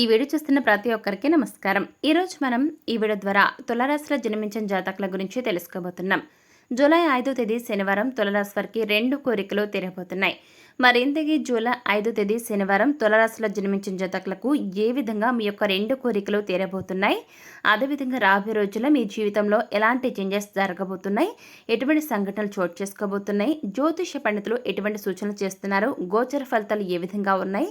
ఈ వీడియో చూస్తున్న ప్రతి ఒక్కరికి నమస్కారం. ఈరోజు మనం ఈ వీడియో ద్వారా తులరాశిలో జన్మించిన జాతకుల గురించి తెలుసుకోబోతున్నాం. జూలై ఐదో తేదీ శనివారం తులరాశి వారికి రెండు కోరికలు తీరబోతున్నాయి. మరింతకీ జూలై ఐదో తేదీ శనివారం తులరాశిలో జన్మించిన జాతకులకు ఏ విధంగా మీ యొక్క రెండు కోరికలు తీరబోతున్నాయి? అదేవిధంగా రాబోయే రోజుల్లో మీ జీవితంలో ఎలాంటి చేంజెస్ జరగబోతున్నాయి? ఎటువంటి సంఘటనలు చోటు చేసుకోబోతున్నాయి? జ్యోతిష పండితులు ఎటువంటి సూచనలు చేస్తున్నారు? గోచర ఫలితాలు ఏ విధంగా ఉన్నాయి?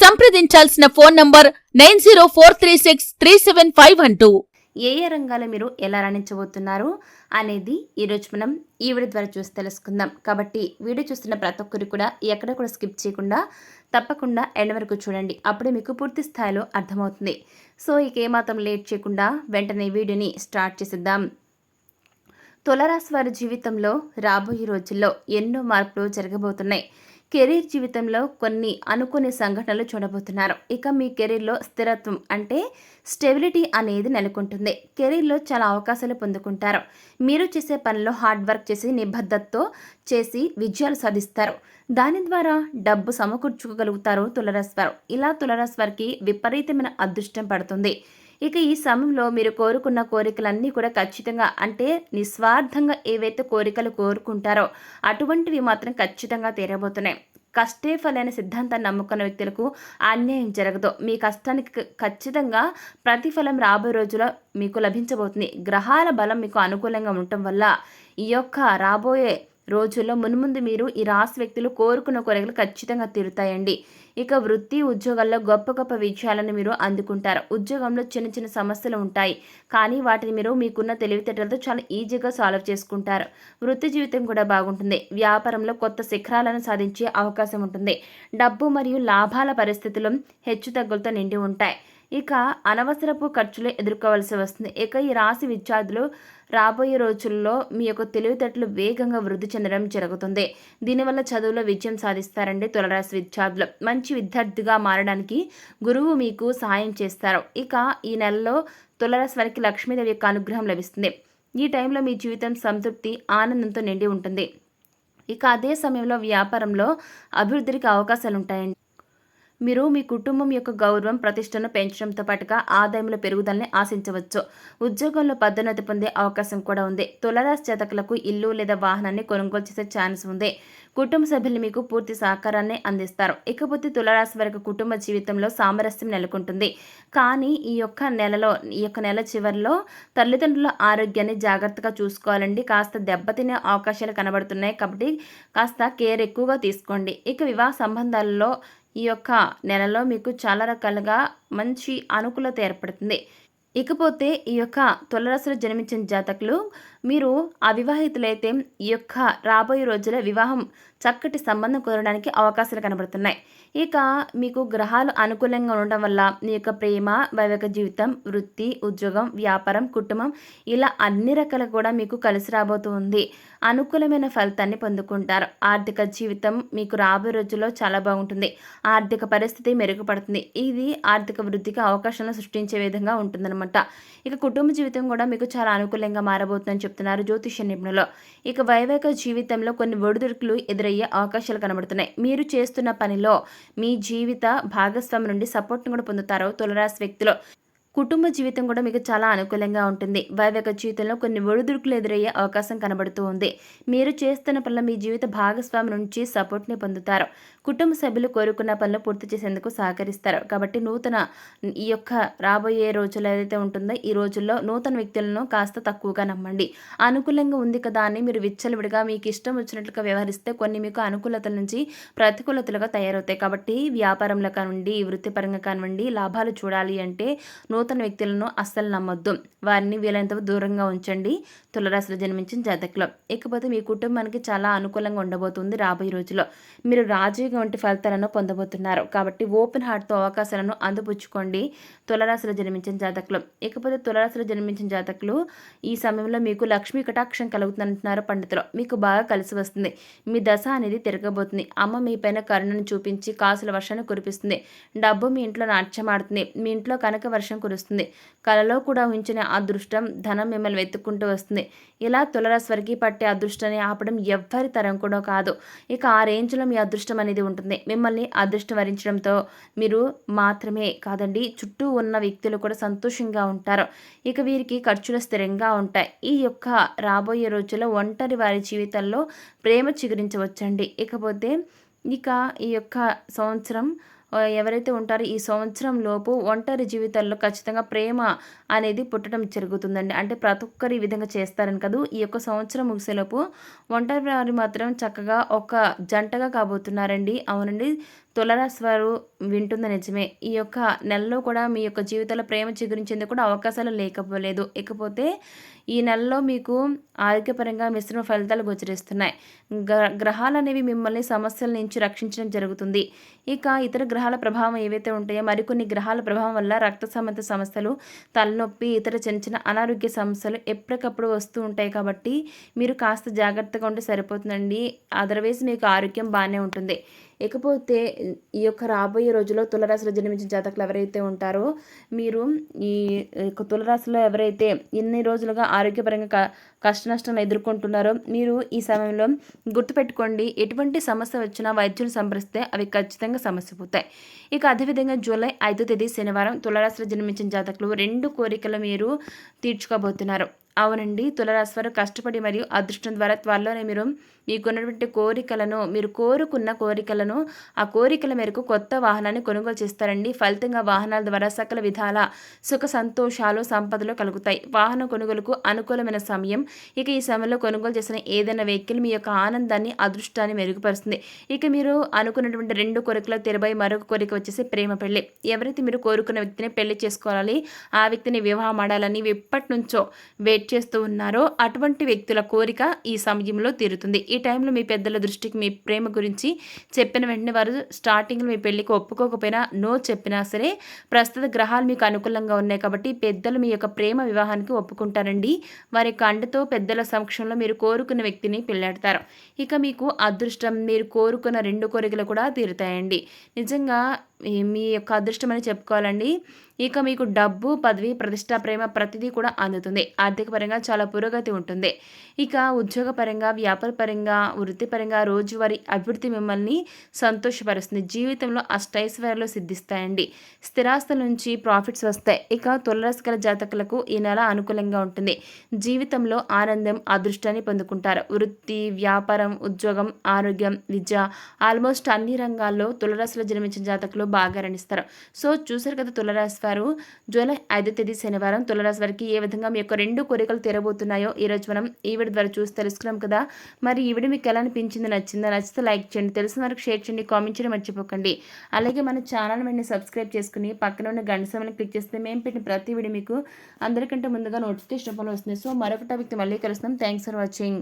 సంప్రదించాల్సిన phone number nine zero four three six three seven five one two. ఏ ఏ రంగాలు మీరు ఎలా రాణించబోతున్నారు అనేది ఈరోజు మనం ఈ వీడియో ద్వారా చూసి తెలుసుకుందాం. కాబట్టి వీడియో చూస్తున్న ప్రతి ఒక్కరు కూడా ఎక్కడ కూడా స్కిప్ చేయకుండా తప్పకుండా ఎండ్ వరకు చూడండి. అప్పుడే మీకు పూర్తి స్థాయిలో అర్థమవుతుంది. సో ఇక ఏమాత్రం లేట్ చేయకుండా వెంటనే వీడియోని స్టార్ట్ చేసేద్దాం. తులరాశి వారి జీవితంలో రాబోయే రోజుల్లో ఎన్నో మార్పులు జరగబోతున్నాయి. కెరీర్ జీవితంలో కొన్ని అనుకునే సంఘటనలు చూడబోతున్నారు. ఇక మీ కెరీర్లో స్థిరత్వం అంటే స్టెబిలిటీ అనేది నెలకొంటుంది. కెరీర్లో చాలా అవకాశాలు పొందుకుంటారు. మీరు చేసే పనిలో హార్డ్ వర్క్ చేసి నిబద్ధతతో చేసి విజయాలు సాధిస్తారు. దాని ద్వారా డబ్బు సమకూర్చుకోగలుగుతారు తులరాశి వారు. ఇలా తులరాశి వారికి విపరీతమైన అదృష్టం పడుతుంది. ఇక ఈ సమయంలో మీరు కోరుకున్న కోరికలన్నీ కూడా ఖచ్చితంగా అంటే నిస్వార్థంగా ఏవైతే కోరికలు కోరుకుంటారో అటువంటివి మాత్రం ఖచ్చితంగా తీరబోతున్నాయి. కష్టే ఫలైన సిద్ధాంతాన్ని నమ్ముకున్న వ్యక్తులకు అన్యాయం జరగదు. మీ కష్టానికి ఖచ్చితంగా ప్రతిఫలం రాబోయే రోజుల్లో మీకు లభించబోతుంది. గ్రహాల బలం మీకు అనుకూలంగా ఉండటం వల్ల ఈ యొక్క రాబోయే రోజుల్లో మున్ముందు మీరు ఈ రాశి వ్యక్తులు కోరుకున్న కోరికలు ఖచ్చితంగా తీరుతాయండి. ఇక వృత్తి ఉద్యోగాల్లో గొప్ప గొప్ప విజయాలను మీరు అందుకుంటారు. ఉద్యోగంలో చిన్న చిన్న సమస్యలు ఉంటాయి. కానీ వాటిని మీరు మీకున్న తెలివితేటలతో చాలా ఈజీగా సాల్వ్ చేసుకుంటారు. వృత్తి జీవితం కూడా బాగుంటుంది. వ్యాపారంలో కొత్త శిఖరాలను సాధించే అవకాశం ఉంటుంది. డబ్బు మరియు లాభాల పరిస్థితులు హెచ్చుతగ్గులతో నిండి ఉంటాయి. ఇక అనవసరపు ఖర్చులు ఎదుర్కోవాల్సి వస్తుంది. ఇక ఈ రాశి విద్యార్థులు రాబోయే రోజుల్లో మీ యొక్క తెలివితేటలు వేగంగా వృద్ధి చెందడం జరుగుతుంది. దీనివల్ల చదువులో విజయం సాధిస్తారండి తులరాశి విద్యార్థులు. మంచి విద్యార్థిగా మారడానికి గురువు మీకు సహాయం చేస్తారు. ఇక ఈ నెలలో తులరాశి వారికి లక్ష్మీదేవి యొక్క అనుగ్రహం లభిస్తుంది. ఈ టైంలో మీ జీవితం సంతృప్తి ఆనందంతో నిండి ఉంటుంది. ఇక అదే సమయంలో వ్యాపారంలో అభివృద్ధికి అవకాశాలు ఉంటాయండి మీరు మీ కుటుంబం యొక్క గౌరవం ప్రతిష్టను పెంచడంతో పాటుగా ఆదాయంలో పెరుగుదలని ఆశించవచ్చు. ఉద్యోగంలో పదోన్నతి పొందే అవకాశం కూడా ఉంది. తులరాశి జాతకులకు ఇల్లు లేదా వాహనాన్ని కొనుగోలు చేసే ఛాన్స్ ఉంది. కుటుంబ సభ్యులు మీకు పూర్తి సహకారాన్ని అందిస్తారు. ఇకపోతే తులరాశి వరకు కుటుంబ జీవితంలో సామరస్యం నెలకొంటుంది. కానీ ఈ యొక్క నెలలో ఈ యొక్క నెల చివరిలో తల్లిదండ్రుల ఆరోగ్యాన్ని జాగ్రత్తగా చూసుకోవాలండి. కాస్త దెబ్బతినే అవకాశాలు కనబడుతున్నాయి కాబట్టి కాస్త కేర్ ఎక్కువగా తీసుకోండి. ఇక వివాహ సంబంధాలలో ఈ యొక్క నెలలో మీకు చాలా రకాలుగా మంచి అనుకూలత ఏర్పడుతుంది. ఇకపోతే ఈ యొక్క తులరాశిలో జన్మించిన జాతకులు మీరు అవివాహితులైతే ఈ యొక్క రాబోయే రోజుల వివాహం చక్కటి సంబంధం కుదరడానికి అవకాశాలు కనబడుతున్నాయి. ఇక మీకు గ్రహాలు అనుకూలంగా ఉండడం వల్ల మీ యొక్క ప్రేమ వైవాహిక జీవితం వృత్తి ఉద్యోగం వ్యాపారం కుటుంబం ఇలా అన్ని రకాల కూడా మీకు కలిసి రాబోతూ ఉంది. అనుకూలమైన ఫలితాన్ని పొందుకుంటారు. ఆర్థిక జీవితం మీకు రాబోయే రోజుల్లో చాలా బాగుంటుంది. ఆర్థిక పరిస్థితి మెరుగుపడుతుంది. ఇది ఆర్థిక వృద్ధికి అవకాశాలను సృష్టించే విధంగా ఉంటుందన్నమాట. ఇక కుటుంబ జీవితం కూడా మీకు చాలా అనుకూలంగా మారబోతుందని చెబుతున్నారు జ్యోతిష నిపుణులు. ఇక వైవాహిక జీవితంలో కొన్ని ఒడిదుడుకులు ఎదురయ్యే అవకాశాలు కనబడుతున్నాయి. మీరు చేస్తున్న పనిలో మీ జీవిత భాగస్వామి నుండి సపోర్ట్ను కూడా పొందుతారు తులరాశి వ్యక్తులు. కుటుంబ జీవితం కూడా మీకు చాలా అనుకూలంగా ఉంటుంది. వైవాహిక జీవితంలో కొన్ని ఒడిదుడుకులు ఎదురయ్యే అవకాశం కనబడుతూ ఉంది. మీరు చేస్తున్న పనుల మీ జీవిత భాగస్వామి నుంచి సపోర్ట్ని పొందుతారు. కుటుంబ సభ్యులు కోరుకున్న పనులు పూర్తి చేసేందుకు సహకరిస్తారు. కాబట్టి నూతన ఈ యొక్క రాబోయే రోజులు ఏదైతే ఉంటుందో ఈ రోజుల్లో నూతన వ్యక్తులను కాస్త తక్కువగా నమ్మండి. అనుకూలంగా ఉంది కదా అని మీరు విచ్చలవిడిగా మీకు ఇష్టం వచ్చినట్లుగా వ్యవహరిస్తే కొన్ని మీకు అనుకూలతల నుంచి ప్రతికూలతలుగా తయారవుతాయి. కాబట్టి వ్యాపారంలో కానివ్వండి వృత్తిపరంగా కానివ్వండి లాభాలు చూడాలి అంటే నూతన వ్యక్తులను అస్సలు నమ్మొద్దు. వారిని వీలైనంత దూరంగా ఉంచండి. తులరాశిలో జన్మించిన జాతకులు. ఇకపోతే మీ కుటుంబానికి చాలా అనుకూలంగా ఉండబోతుంది రాబోయే రోజుల్లో. మీరు రాజయోగ వంటి ఫలితాలను పొందబోతున్నారు. కాబట్టి ఓపెన్ హార్ట్తో అవకాశాలను అందిపుచ్చుకోండి. తులరాశిలో జన్మించిన జాతకులు. ఇకపోతే తులరాశిలో జన్మించిన జాతకులు ఈ సమయంలో మీకు లక్ష్మీ కటాక్షం కలుగుతుందంటున్నారు పండితులు. మీకు బాగా కలిసి వస్తుంది. మీ దశ అనేది తిరగబోతుంది. అమ్మ మీ పైన కరుణను చూపించి కాసుల వర్షాన్ని కురిపిస్తుంది. డబ్బు మీ ఇంట్లో నాట్యమాడుతుంది మీ ఇంట్లో కనక వర్షం కురుస్తుంది. కలలో కూడా ఉంచిన అదృష్టం ధనం మిమ్మల్ని వెతుక్కుంటూ వస్తుంది. ఇలా తులరాశి పట్టే అదృష్టాన్ని ఆపడం ఎవ్వరి తరం కూడా కాదు. ఇక ఆ రేంజ్లో మీ అదృష్టం అనేది ఉంటుంది. మిమ్మల్ని అదృష్టం వరించడంతో మీరు మాత్రమే కాదండి చుట్టూ ఉన్న వ్యక్తులు కూడా సంతోషంగా ఉంటారు. ఇక వీరికి ఖర్చులు స్థిరంగా ఉంటాయి. ఈ యొక్క రాబోయే రోజుల్లో ఒంటరి వారి జీవితంలో ప్రేమ చిగురించవచ్చండి. ఇకపోతే ఇక ఈ యొక్క సంవత్సరం ఎవరైతే ఉంటారో ఈ సంవత్సరం లోపు ఒంటరి జీవితాల్లో ఖచ్చితంగా ప్రేమ అనేది పుట్టడం జరుగుతుందండి. అంటే ప్రతి ఒక్కరు ఈ విధంగా చేస్తారని కదా ఈ యొక్క సంవత్సరం ముగిసేలోపు ఒంటరి వారు మాత్రం చక్కగా ఒక జంటగా కాబోతున్నారండి. అవునండి. తులరాశి వారు వింటుంది నిజమే. ఈ యొక్క నెలలో కూడా మీ యొక్క జీవితంలో ప్రేమ చిగురించేందుకు కూడా అవకాశాలు లేకపోలేదు. ఇకపోతే ఈ నెలలో మీకు ఆరోగ్యపరంగా మిశ్రమ ఫలితాలు గోచరిస్తున్నాయి. గ్రహాలు అనేవి మిమ్మల్ని సమస్యల నుంచి రక్షించడం జరుగుతుంది. ఇక ఇతర గ్రహాల ప్రభావం ఏవైతే ఉంటాయో మరికొన్ని గ్రహాల ప్రభావం వల్ల రక్త సంబంధ సమస్యలు తలనొప్పి ఇతర చిన్న చిన్న అనారోగ్య సమస్యలు ఎప్పటికప్పుడు వస్తూ ఉంటాయి కాబట్టి మీరు కాస్త జాగ్రత్తగా ఉంటే సరిపోతుందండి. అదర్వైజ్ మీకు ఆరోగ్యం బాగానే ఉంటుంది. ఇకపోతే ఈ యొక్క రాబోయే రోజుల్లో తులరాశిలో జన్మించిన జాతకులు ఎవరైతే ఉంటారో మీరు ఈ యొక్క తులరాశిలో ఎవరైతే ఇన్ని రోజులుగా ఆరోగ్యపరంగా క కష్ట నష్టాలను ఎదుర్కొంటున్నారో మీరు ఈ సమయంలో గుర్తుపెట్టుకోండి. ఎటువంటి సమస్య వచ్చినా వైద్యులు సంప్రదిస్తే అవి ఖచ్చితంగా సమస్య పోతాయి. ఇక అదేవిధంగా జూలై ఐదో తేదీ శనివారం తులరాశిలో జన్మించిన జాతకులు రెండు కోరికలు మీరు తీర్చుకోబోతున్నారు. అవునండి. తులరాశివారు కష్టపడి మరియు అదృష్టం ద్వారా త్వరలోనే మీరు మీకున్నటువంటి కోరికలను మీరు కోరుకున్న కోరికలను ఆ కోరికల మేరకు కొత్త వాహనాన్ని కొనుగోలు చేస్తారండి. ఫలితంగా వాహనాల ద్వారా సకల విధాల సుఖ సంతోషాలు సంపదలు కలుగుతాయి. వాహన కొనుగోలుకు అనుకూలమైన సమయం. ఇక ఈ సమయంలో కొనుగోలు చేసిన ఏదైనా వెహికల్ మీ యొక్క ఆనందాన్ని అదృష్టాన్ని మెరుగుపరుస్తుంది. ఇక మీరు అనుకున్నటువంటి రెండు కోరికలు తెరబై మరొక కోరిక వచ్చేసి ప్రేమ పెళ్ళి. ఎవరైతే మీరు కోరుకున్న వ్యక్తిని పెళ్ళి చేసుకోవాలి ఆ వ్యక్తిని వివాహం ఆడాలని ఎప్పటి నుంచో వెయిట్ చేస్తూ ఉన్నారో అటువంటి వ్యక్తుల కోరిక ఈ సమయంలో తీరుతుంది. ఈ టైంలో మీ పెద్దల దృష్టికి మీ ప్రేమ గురించి చెప్పిన వెంటనే వారు స్టార్టింగ్లో మీ పెళ్ళికి ఒప్పుకోకపోయినా నో చెప్పినా సరే ప్రస్తుత గ్రహాలు మీకు అనుకూలంగా ఉన్నాయి కాబట్టి పెద్దలు మీ యొక్క ప్రేమ వివాహానికి ఒప్పుకుంటారండి. వారి కండతో పెద్దల సమక్షంలో మీరు కోరుకున్న వ్యక్తిని పెళ్ళాడతారు. ఇక మీకు అదృష్టం మీరు కోరుకున్న రెండు కోరికలు కూడా తీరుతాయండి. నిజంగా మీ యొక్క అదృష్టం అని చెప్పుకోవాలండి. ఇక మీకు డబ్బు పదవి ప్రతిష్ట ప్రేమ ప్రతిదీ కూడా అందుతుంది. ఆర్థికపరంగా చాలా పురోగతి ఉంటుంది. ఇక ఉద్యోగపరంగా వ్యాపారపరంగా వృత్తిపరంగా రోజువారీ అభివృద్ధి మిమ్మల్ని సంతోషపరుస్తుంది. జీవితంలో అష్టైశ్వర్యాలు సిద్ధిస్తాయండి. స్థిరాస్తుల నుంచి ప్రాఫిట్స్ వస్తాయి. ఇక తులరసకల జాతకులకు ఈ నెల అనుకూలంగా ఉంటుంది. జీవితంలో ఆనందం అదృష్టాన్ని పొందుకుంటారు. వృత్తి వ్యాపారం ఉద్యోగం ఆరోగ్యం విద్య ఆల్మోస్ట్ అన్ని రంగాల్లో తులరాశిలో జన్మించిన జాతకులు బాగా రణిస్తారు. సో చూసారు కదా తులరాశి వారు? జూలై ఐదో తేదీ శనివారం. తులరాశి వారికి ఏ విధంగా మీ యొక్క రెండు కోరికలు తీరబోతున్నాయో ఈరోజు మనం ఈ వీడియో ద్వారా చూసి తెలుసుకున్నాం కదా. మరి ఈ వీడియో మీకు ఎలా అనిపించింది? నచ్చిందా? నచ్చితే లైక్ చేయండి. తెలిసిన వరకు షేర్ చేయండి. కామెంట్ చేయడం మర్చిపోకండి. అలాగే మన ఛానల్ వెంటనే సబ్స్క్రైబ్ చేసుకుని పక్కన ఉన్న గంట సమయాన్ని క్లిక్ చేస్తే మేము పెట్టిన ప్రతి వీడియో మీకు అందరికంటే ముందుగా నోటిఫికేషన్ రూపంలో వస్తుంది. సో మరొక టాపిక్ మళ్ళీ కలుస్తాం. Thanks for watching.